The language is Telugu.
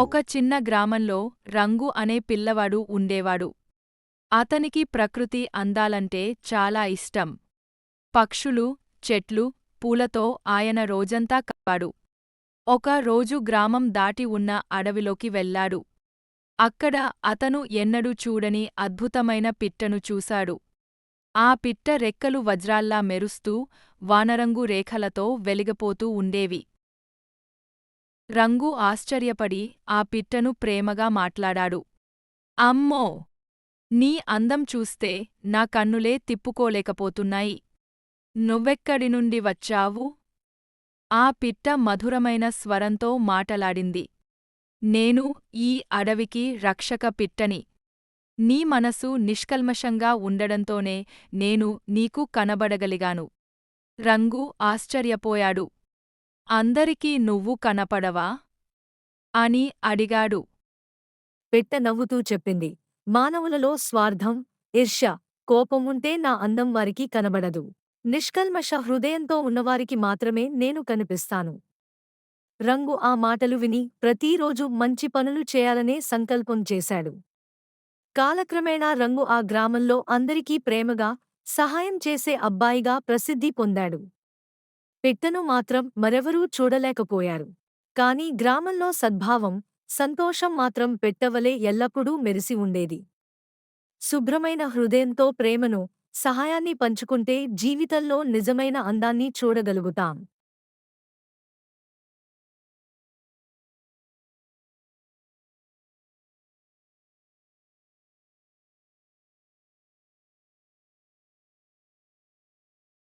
ఒక చిన్న గ్రామంలో రంగు అనే పిల్లవాడు ఉండేవాడు. అతనికి ప్రకృతి అందాలంటే చాలా ఇష్టం. పక్షులు చెట్లు పూలతో ఆయన రోజంతా కప్పాడు ఒక రోజు గ్రామం దాటి ఉన్న అడవిలోకి వెళ్ళాడు. అక్కడ అతను ఎన్నడూ చూడని అద్భుతమైన పిట్టను చూశాడు. ఆ పిట్ట రెక్కలు వజ్రాల్లా మెరుస్తూ వానరంగు రేఖలతో వెలిగపోతూ ఉండేవి. రంగు ఆశ్చర్యపడి ఆ పిట్టను ప్రేమగా మాట్లాడాడు. అమ్మో! నీ అందం చూస్తే నా కన్నులే తిప్పుకోలేకపోతున్నాయి. నువ్వెక్కడి నుండి వచ్చావు? ఆ పిట్ట మధురమైన స్వరంతో మాటలాడింది. నేను ఈ అడవికి రక్షక పిట్టని. నీ మనసు నిష్కల్మషంగా ఉండడంతోనే నేను నీకు కనబడగలిగాను. రంగు ఆశ్చర్యపోయాడు. అందరికీ నువ్వు కనపడవా? అని అడిగాడు. పెట్ట నవ్వుతూ చెప్పింది. మానవులలో స్వార్థం ఈర్ష్య కోపముంటే నా అందం వారికి కనబడదు. నిష్కల్మష హృదయంతో ఉన్నవారికి మాత్రమే నేను కనిపిస్తాను. రంగు ఆ మాటలు విని ప్రతిరోజు మంచి పనులు చేయాలనే సంకల్పం చేశాడు. కాలక్రమేణా రంగు ఆ గ్రామంలో అందరికీ ప్రేమగా సహాయం చేసే అబ్బాయిగా ప్రసిద్ధి పొందాడు. పెట్టను మాత్రం మరెవరూ చూడలేకపోయారు. కాని గ్రామంలో సద్భావం సంతోషం మాత్రం పెట్టవలే ఎల్లప్పుడూ మెరిసి ఉండేది. శుభ్రమైన హృదయంతో ప్రేమను సహాయాన్ని పంచుకుంటే జీవితంలో నిజమైన అందాన్ని చూడగలుగుతాం.